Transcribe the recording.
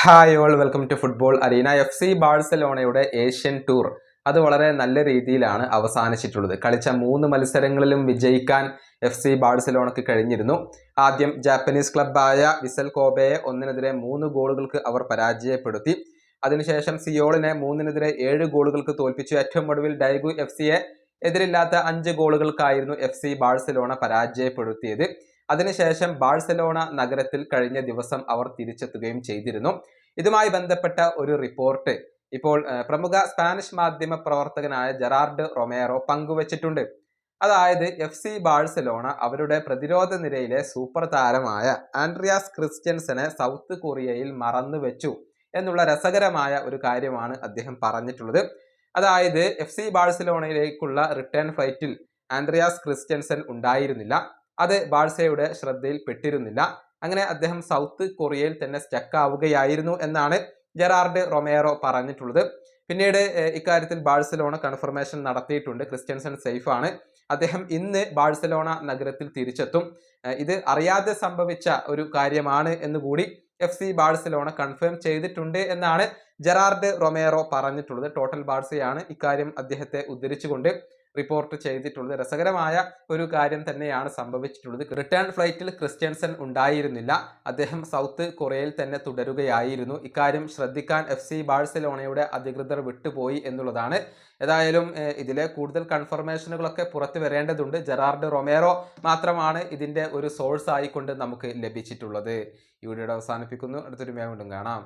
Hi all welcome to football arena F C ബാഴ്സലോണയുടെ Asian tour അത് വളരെ നല്ല രീതിയിലാണ് അവസാനിച്ചിട്ടുള്ളത്. കളിച്ച മൂന്ന് മത്സരങ്ങളിലും വിജയിക്കാൻ എഫ് സി ബാഴ്സലോണയ്ക്ക് കഴിഞ്ഞിരുന്നു. ആദ്യം ജാപ്പനീസ് ക്ലബായ വിസൽ കോബയെ ഒന്നിനെതിരെ മൂന്ന് ഗോളുകൾക്ക് അവർ പരാജയപ്പെടുത്തി. അതിനുശേഷം സിയോളിനെ മൂന്നിനെതിരെ ഏഴ് ഗോളുകൾക്ക് തോൽപ്പിച്ചു. ഏറ്റവും ഒടുവിൽ ഡൈഗു എഫ് സിയെ എതിരില്ലാത്ത അഞ്ച് ഗോളുകൾക്കായിരുന്നു എഫ് സി ബാഴ്സലോണ പരാജയപ്പെടുത്തിയത്. അതിനുശേഷം ബാഴ്സലോണ നഗരത്തിൽ കഴിഞ്ഞ ദിവസം അവർ തിരിച്ചെത്തുകയും ചെയ്തിരുന്നു. ഇതുമായി ബന്ധപ്പെട്ട ഒരു റിപ്പോർട്ട് ഇപ്പോൾ പ്രമുഖ സ്പാനിഷ് മാധ്യമ പ്രവർത്തകനായ ജെറാർഡ് റൊമേറോ പങ്കുവച്ചിട്ടുണ്ട്. അതായത് എഫ് സി ബാഴ്സലോണ അവരുടെ പ്രതിരോധ നിരയിലെ സൂപ്പർ താരമായ ആൻഡ്രിയാസ് ക്രിസ്ത്യൻസനെ സൗത്ത് കൊറിയയിൽ മറന്നു വെച്ചു എന്നുള്ള രസകരമായ ഒരു കാര്യമാണ് അദ്ദേഹം പറഞ്ഞിട്ടുള്ളത്. അതായത് എഫ് സി ബാഴ്സലോണയിലേക്കുള്ള റിട്ടേൺ ഫ്ലൈറ്റിൽ ആൻഡ്രിയാസ് ക്രിസ്ത്യൻസൻ ഉണ്ടായിരുന്നില്ല. അത് ബാഴ്സയുടെ ശ്രദ്ധയിൽപ്പെട്ടിരുന്നില്ല. അങ്ങനെ അദ്ദേഹം സൗത്ത് കൊറിയയിൽ തന്നെ സ്റ്റക്ക് ആവുകയായിരുന്നു എന്നാണ് ജെറാർഡ് റൊമേറോ പറഞ്ഞിട്ടുള്ളത്. പിന്നീട് ഇക്കാര്യത്തിൽ ബാഴ്സലോണ കൺഫർമേഷൻ നടത്തിയിട്ടുണ്ട്. ക്രിസ്ത്യൻസൺ സേഫ് ആണ് അദ്ദേഹം ഇന്ന് ബാഴ്സലോണ നഗരത്തിൽ തിരിച്ചെത്തും. ഇത് അറിയാതെ സംഭവിച്ച ഒരു കാര്യമാണ് എന്നുകൂടി എഫ് സി ബാഴ്സലോണ കൺഫേം ചെയ്തിട്ടുണ്ട് എന്നാണ് ജെറാർഡ് റൊമേറോ പറഞ്ഞിട്ടുള്ളത്. ടോട്ടൽ ബാഴ്സയാണ് ഇക്കാര്യം അദ്ദേഹത്തെ ഉദ്ധരിച്ചുകൊണ്ട്. റിപ്പോർട്ട് ചെയ്തിട്ടുള്ളത്. രസകരമായ ഒരു കാര്യം തന്നെയാണ് സംഭവിച്ചിട്ടുള്ളത്. റിട്ടേൺ ഫ്ലൈറ്റിൽ ക്രിസ്ത്യൻസൺ ഉണ്ടായിരുന്നില്ല. അദ്ദേഹം സൗത്ത് കൊറിയയിൽ തന്നെ തുടരുകയായിരുന്നു. ഇക്കാര്യം ശ്രദ്ധിക്കാൻ എഫ് സി ബാഴ്സലോണയുടെ അധികൃതർ വിട്ടുപോയി എന്നുള്ളതാണ്. ഏതായാലും ഇതിലെ കൂടുതൽ കൺഫർമേഷനുകളൊക്കെ പുറത്തു വരേണ്ടതുണ്ട്. ജെറാർഡ് റൊമേറോ മാത്രമാണ് ഇതിന്റെ ഒരു സോഴ്സ് ആയിക്കൊണ്ട് നമുക്ക് ലഭിച്ചിട്ടുള്ളത്. ഈ വീഡിയോ അവസാനിപ്പിക്കുന്നു. അടുത്തൊരു മേ വീണ്ടും കാണാം.